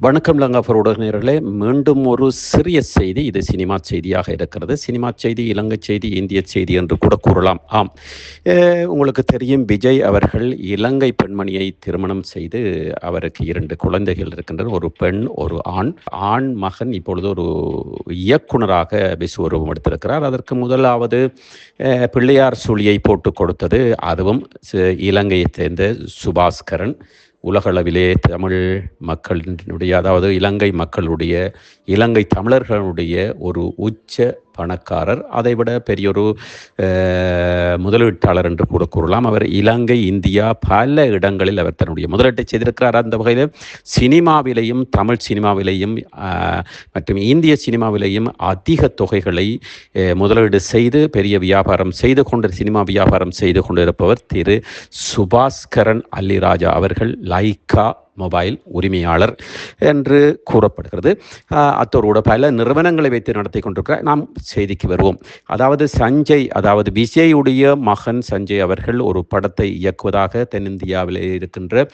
வணக்கம் லங்காஃபர் உடனே மீண்டும் ஒரு சிறிய செய்தி. இது சினிமா செய்தியாக இருக்கிறது. சினிமா செய்தி இலங்கை செய்தி இந்திய செய்தி என்று கூட கூறலாம். ஆம். உங்களுக்கு தெரியும் விஜய் அவர்கள் இலங்கை பெண்மணியை திருமணம் செய்து அவருக்கு இரண்டு குழந்தைகள் இருக்கின்றன. ஒரு பெண் ஒரு ஆண். ஆண் மகன் இப்பொழுது ஒரு இயக்குனராக விஸ்வரூபம் எடுத்திருக்கிறார். அதற்கு முதலாவது பிள்ளையார் சுழியை போட்டு கொடுத்தது. அதுவும் சி- இலங்கையைச் சேர்ந்த சுபாஸ்கரன். உலகளவிலே தமிழ் மக்களினுடைய அதாவது இலங்கை மக்களுடைய இலங்கை தமிழர்களுடைய ஒரு உச்ச பணக்காரர். அதைவிட பெரியொரு முதலீட்டாளர் என்று கூட கூறலாம். அவர் இலங்கை இந்தியா பல இடங்களில் அவர் தன்னுடைய முதலீட்டை செய்திருக்கிறார். அந்த வகையில் சினிமாவிலேயும் தமிழ் சினிமாவிலேயும் மற்றும் இந்திய சினிமாவிலேயும் அதிக தொகைகளை முதலீடு செய்து பெரிய வியாபாரம் செய்து கொண்டு சினிமா வியாபாரம் செய்து கொண்டிருப்பவர் திரு சுபாஸ்கரன் அல்லிராஜா அவர்கள். லைக்கா மொபைல் உரிமையாளர் என்று கூறப்படுகிறது. அத்தோரோட அத்தோடு பல நிறுவனங்களை வைத்து நடத்தி கொண்டிருக்கிற நாம் செய்திக்கு வருவோம். அதாவது சஞ்சய் அதாவது விஜயுடைய மகன் சஞ்சய் அவர்கள் ஒரு படத்தை இயக்குவதாக தென்னிந்தியாவில் இருக்கின்ற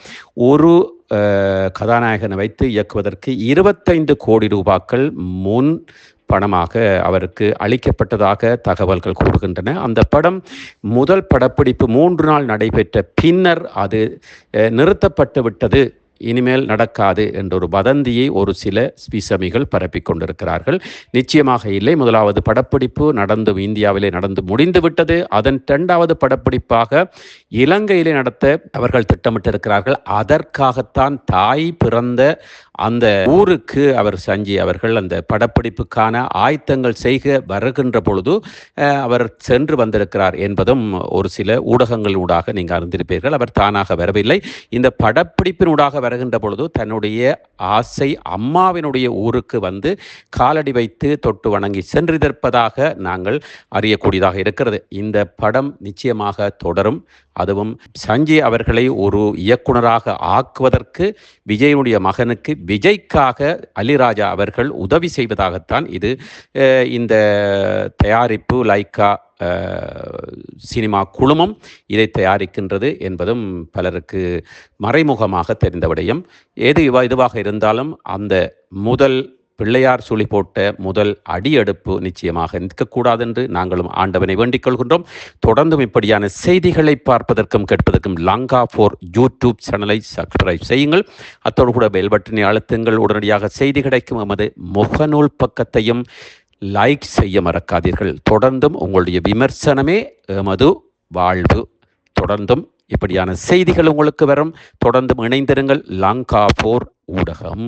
ஒரு கதாநாயகனை வைத்து இயக்குவதற்கு இருபத்தைந்து கோடி ரூபாக்கள் முன் பணமாக அவருக்கு அளிக்கப்பட்டதாக தகவல்கள் கூறுகின்றன. அந்த படம் முதல் படப்பிடிப்பு மூன்று நாள் நடைபெற்ற பின்னர் அது நிறுத்தப்பட்டு விட்டது. இனிமேல் நடக்காது என்ற ஒரு வதந்தியை ஒரு சில ஸ்பீசமிகள் பரப்பிக் கொண்டிருக்கிறார்கள். நிச்சயமாக இல்லை. முதலாவது படப்பிடிப்பு நடந்து இந்தியாவிலே நடந்து முடிந்து விட்டது. அதன் இரண்டாவது படப்பிடிப்பாக இலங்கையிலே நடத்த அவர்கள் திட்டமிட்டிருக்கிறார்கள். அதற்காகத்தான் தாய் பிறந்த அந்த ஊருக்கு அவர் சஞ்சி அவர்கள் அந்த படப்பிடிப்புக்கான ஆயத்தங்கள் செய்க வருகின்ற பொழுது அவர் சென்று வந்திருக்கிறார் என்பதும் ஒரு சில ஊடகங்களூடாக நீங்கள் அறிந்திருப்பீர்கள். அவர் தானாக வரவில்லை. இந்த படப்பிடிப்பினூடாக வருகின்ற பொழுது தன்னுடைய ஆசை அம்மாவினுடைய ஊருக்கு வந்து காலடி வைத்து தொட்டு வணங்கி சென்றிருப்பதாக நாங்கள் அறியக்கூடியதாக இருக்கிறது. இந்த படம் நிச்சயமாக தொடரும். அதுவும் சஞ்சய் அவர்களை ஒரு இயக்குனராக ஆக்குவதற்கு விஜயனுடைய மகனுக்கு விஜய்க்காக அலிராஜா அவர்கள் உதவி செய்வதாகத்தான் இது. இந்த தயாரிப்பு லைக்கா சினிமா குழுமம் இதை தயாரிக்கின்றது என்பதும் பலருக்கு மறைமுகமாக தெரிந்த விடயம். எது இவ- இதுவாக இருந்தாலும் அந்த முதல் பிள்ளையார் சுழி போட்ட முதல் அடியெடுப்பு நிச்சயமாக நிற்கக்கூடாது என்று நாங்களும் ஆண்டவனை வேண்டிக் கொள்கின்றோம் தொடர்ந்தும் இப்படியான செய்திகளை பார்ப்பதற்கும் கேட்பதற்கும் லங்கா ஃபோர் யூடியூப் சேனலை சப்ஸ்கிரைப் செய்யுங்கள். அத்தோடு கூட பெல் பட்டனை அழுத்துங்கள். உடனடியாக செய்தி கிடைக்கும் எமது முகநூல் பக்கத்தையும் லைக் செய்ய மறக்காதீர்கள். தொடர்ந்தும் உங்களுடைய விமர்சனமே எமது வாழ்வு. தொடர்ந்தும் இப்படியான செய்திகள் உங்களுக்கு வரும். தொடர்ந்தும் இணைந்திருங்கள். லங்கா போர் ஊடகம்.